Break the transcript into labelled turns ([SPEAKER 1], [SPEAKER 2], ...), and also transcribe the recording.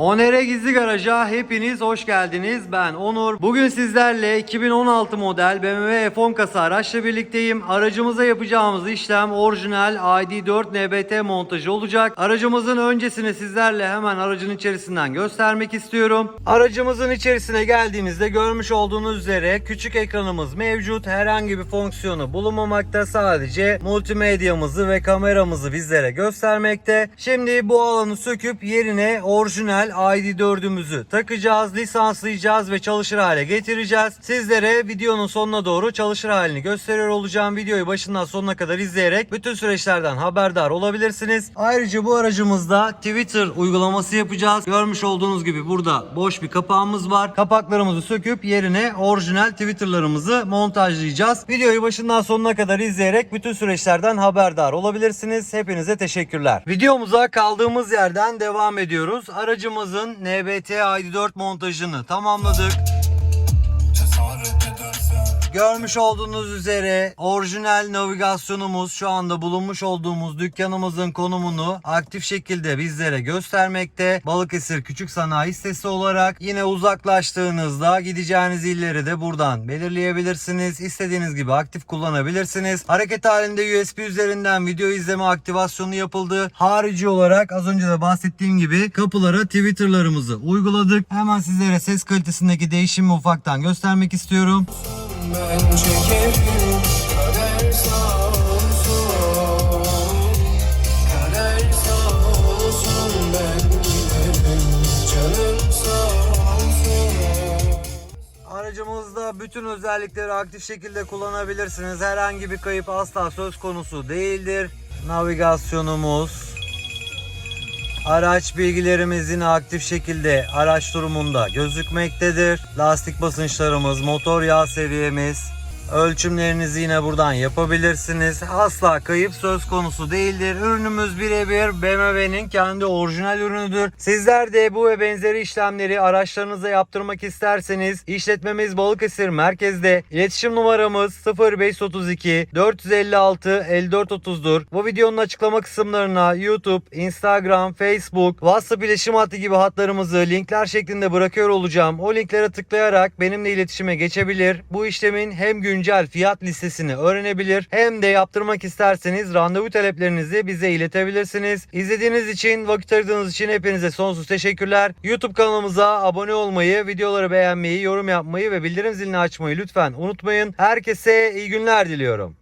[SPEAKER 1] Onere Gizli Garaj'a hepiniz hoş geldiniz. Ben Onur. Bugün sizlerle 2016 model BMW F10 kasa araçla birlikteyim. Aracımıza yapacağımız işlem orijinal ID4 NBT montajı olacak. Aracımızın öncesini sizlerle hemen aracın içerisinden göstermek istiyorum. Aracımızın içerisine geldiğimizde görmüş olduğunuz üzere küçük ekranımız mevcut. Herhangi bir fonksiyonu bulunmamakta. Sadece multimedyamızı ve kameramızı bizlere göstermekte. Şimdi bu alanı söküp yerine orijinal ID4'ümüzü takacağız, lisanslayacağız ve çalışır hale getireceğiz. Sizlere videonun sonuna doğru çalışır halini gösteriyor olacağım. Videoyu başından sonuna kadar izleyerek bütün süreçlerden haberdar olabilirsiniz. Ayrıca bu aracımızda Twitter uygulaması yapacağız. Görmüş olduğunuz gibi burada boş bir kapağımız var. Kapaklarımızı söküp yerine orijinal Twitter'larımızı montajlayacağız. Videoyu başından sonuna kadar izleyerek bütün süreçlerden haberdar olabilirsiniz. Hepinize teşekkürler. Videomuza kaldığımız yerden devam ediyoruz. Aracımızın NBT ID4 montajını tamamladık. Görmüş olduğunuz üzere orijinal navigasyonumuz şu anda bulunmuş olduğumuz dükkanımızın konumunu aktif şekilde bizlere göstermekte. Balıkesir Küçük Sanayi Sitesi olarak yine uzaklaştığınızda gideceğiniz illeri de buradan belirleyebilirsiniz. İstediğiniz gibi aktif kullanabilirsiniz. Hareket halinde USB üzerinden video izleme aktivasyonu yapıldı. Harici olarak az önce de bahsettiğim gibi kapılara Twitter'larımızı uyguladık. Hemen sizlere ses kalitesindeki değişimi ufaktan göstermek istiyorum. Aracımızda bütün özellikleri aktif şekilde kullanabilirsiniz. Herhangi bir kayıp asla söz konusu değildir. Navigasyonumuz, araç bilgilerimiz yine aktif şekilde araç durumunda gözükmektedir. Lastik basınçlarımız, motor yağ seviyemiz, Ölçümlerinizi yine buradan yapabilirsiniz. Asla kayıp söz konusu değildir. Ürünümüz birebir BMW'nin kendi orijinal ürünüdür. Sizler de bu ve benzeri işlemleri araçlarınıza yaptırmak isterseniz işletmemiz Balıkesir merkezde. İletişim numaramız 0532 456 5430'dur. Bu videonun açıklama kısımlarına YouTube, Instagram, Facebook, WhatsApp iletişim hattı gibi hatlarımızı linkler şeklinde bırakıyor olacağım. O linklere tıklayarak benimle iletişime geçebilir. Bu işlemin hem güncel fiyat listesini öğrenebilir hem de yaptırmak isterseniz randevu taleplerinizi bize iletebilirsiniz. İzlediğiniz için, vakit ayırdığınız için hepinize sonsuz teşekkürler. YouTube kanalımıza abone olmayı, videoları beğenmeyi, yorum yapmayı ve bildirim zilini açmayı lütfen unutmayın. Herkese iyi günler diliyorum.